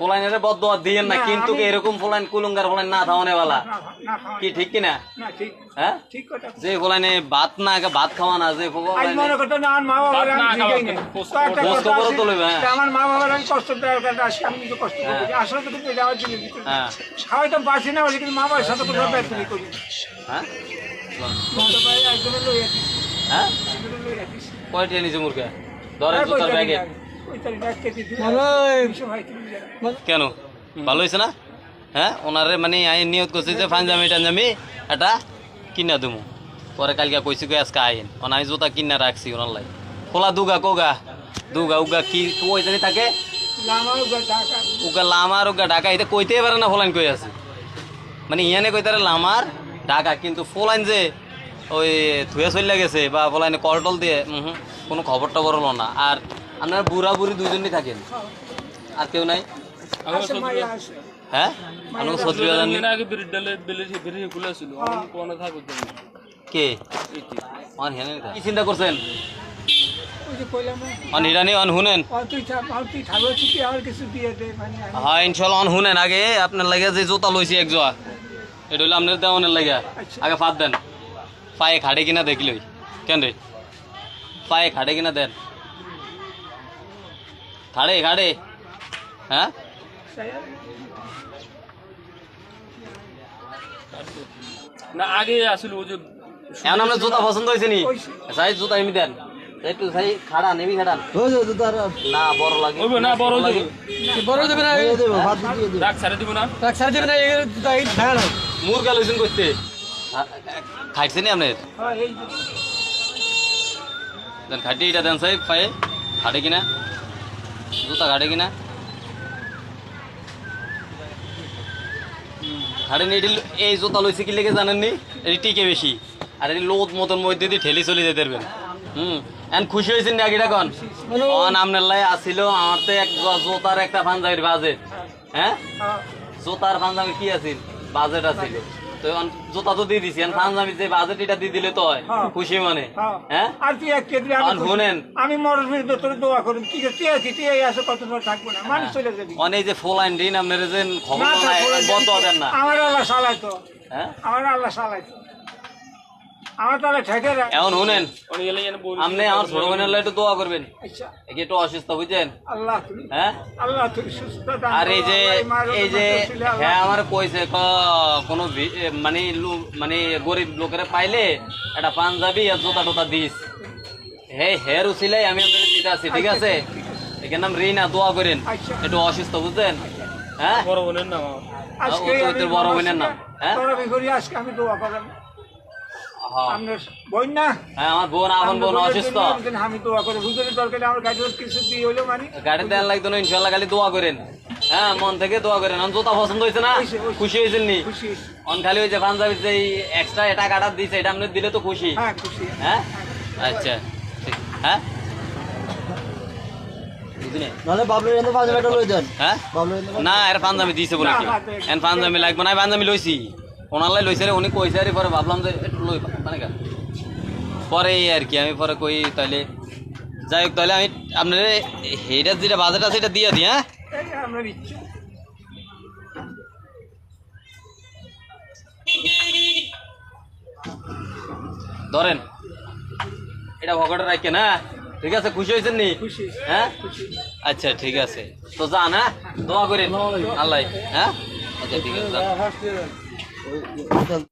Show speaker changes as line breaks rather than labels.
ফোলাইনের বদোয়া দিয়েন না
না,
কিন্তু এরকম ফোলাইন কুলুঙ্গার ফোলাইন না থামানে বালা।
না না খাওয়া
কি ঠিক কিনা হ্যাঁ? যে ফোলাইনে ভাত না ভাত খাওয়া না যে
মনে আমার মা বাবার আমি
হ্যাঁ।
তা আমার মা বাবার আমি কষ্ট দেওয়ার আমি নিজে কষ্ট আসলে তো কিন্তু যাওয়ার জন্য
হ্যাঁ।
না কিন্তু মা বাবার সাথে করি
হ্যাঁ? হ্যাঁ? কয়টি নিচে মুরগা? জুতার ব্যাগে। কেন? ভালো হয়েছে না? হ্যাঁ? ওনারে মানে আই নিয়ত করছি যে পাঞ্জামি টাঞ্জামি এটা কিনা দেবো পরে কালকে কইছি কই আজকে আইন। ওনা আমি জুতা কিনা রাখছি ওনার লাই খোলা দুগা কোগা? দুগা উগা কি কই জানি থাকে
গা।
উগা লামার উগা ঢাকা। এটা কইতেই পারে না ফোলাইন কই আছে। মানে ইয়ানে কইতারে লামার ঢাকা, কিন্তু ফোলাইন যে ওই ধুয়ে চলে গেছে বা ফোলাইনে কলটল দিয়ে কোনো খবর টবর হলো না। আর আপনার বুড়া বুড়ি দুইজনই থাকেন। আর কেউ নাই। হ্যাঁ?
আগে খুলে ছিল
কে? অন হেনে কি। চিন্তা করছেন? অন হিরানি অন হুনেন?
মানে
হ্যাঁ ইনশাল্লাহ অন হুনেন। আগে আপনার লাগে যে জুতা লইছি এক জোয়া এটা হইল আপনার দেওয়ানের লাগে
আচ্ছা।
আগে ফাঁদ দেন। পায়ে খাড়ে কিনা দেখলই কেন রে? পায়ে খাড়ে কিনা দেন। খাড়ে খাড়ে হ্যাঁ?
না আগে আসলে ওই যে
এখন আপনার জুতা পছন্দ হয়েছে নি। সাই জুতা এমনি দেন। একটু সাই খাড়া নেবি খাড়ান না বড় লাগে।
ওইবে না বড়
লাগে।
যাবে ডাক ছাড়ে দিব না।
মুরগা লইছেন করতে খাইছে নি আপনার
হ্যাঁ, এই
দেন খাটি এটা দেন সাহেব পায়ে। খাটে কিনা। জুতা খাটে কিনা? খাটে নি এটি এই জুতা লইছে কি লেগে জানেন নি এটি টিকে বেশি। আর এটি লোদ মতন মধ্যে দিয়ে ঠেলি চলে যেতে পারবেন। হুম এন খুশি হয়েছেন না আগে কন? অন আপনার লাই আসিল আমার তো এক জোতার একটা পাঞ্জাবির বাজেট হ্যাঁ?
হ্যাঁ,
জোতার পাঞ্জাবি কি আছিল? বাজেট আছিল। তো এখন জোতা তো দিয়ে দিছি পাঞ্জাবি যে বাজেট এটা দিয়ে দিলে তো হয়
হ্যাঁ।
খুশি মানে।
হ্যাঁ।
হ্যাঁ?
আর তুই এক কেজি আমি
শুনেন।
আমি মরণ ভেতরে দোয়া করুন। কি আছে তুই আছিস তুই কত সময় থাকব না? মানুষ চলে যাবি।
অনেক যে ফোলাইন দিন আপনার যে খবর বন্ধ দেন না।
আমার আল্লাহ সালাই তো
হ্যাঁ?
আমার আল্লাহ সালাই তো আমার তাহলে ঠেকে রাখ
এখন শুনেন আপনি আমার ছোট বোনের একটু দোয়া করবেন।
আচ্ছা।
একটু অসুস্থ বুঝছেন? হ্যাঁ? আর এই যে এই যে। হ্যাঁ আমার কইছে ক- কোনো মানে মানে গরিব লোকেরা পাইলে একটা পাঞ্জাবি আর জোতা টোতা দিস। হে হের উচিলাই আমি আপনাদের দিতে আছি? ঠিক আছে। এখানে নাম রিনা দোয়া করেন।
আচ্ছা।
একটু অসুস্থ বুঝছেন? হ্যাঁ?
বড় বোনের নাম
বড় বোনের নাম, হ্যাঁ?
আজকে আমি দোয়া করেন
হ্যাঁ।
আপনার বোন না?
হ্যাঁ আমার বোন আপন বোন অসুস্থ।
আমি দোয়া করি হুজুরের দরকারে আমার গাড়ির কিছু দিয়ে হইল মানে।
গাড়ি দেওয়ার লাগতো না ইনশাল্লাহ খালি দোয়া করেন। হ্যাঁ মন থেকে দোয়া করেন। আমার জুতা পছন্দ হয়েছে না?
হয়েছে, হয়েছে।
খুশি হয়েছেন নি? অন খালি ওই যে যে এক্সট্রা এটা এটা আপনি দিলে তো খুশি।
হ্যাঁ খুশি।
হ্যাঁ? আচ্ছা ঠিক। হ্যাঁ? না এর পাঞ্জাবি দিছে বলে কি
না,
এন পাঞ্জাবি লাগবে না পাঞ্জাবি লইছি। ওনার লইছে রে উনি কইছে আর পরে ভাবলাম যে একটু লই মানে কেন পরে আর কি আমি পরে কই তাহলে যাই হোক তাহলে আমি আপনার এইটার যেটা বাজেট আছে এটা দিয়ে দিই হ্যাঁ ধরেন এটা ভগটা রাখেন হ্যাঁ ঠিক আছে খুশি হয়েছেন নি হ্যাঁ আচ্ছা ঠিক আছে তো যান হ্যাঁ দোয়া করেন আল্লাহ হ্যাঁ আচ্ছা ঠিক আছে যান।
ওই-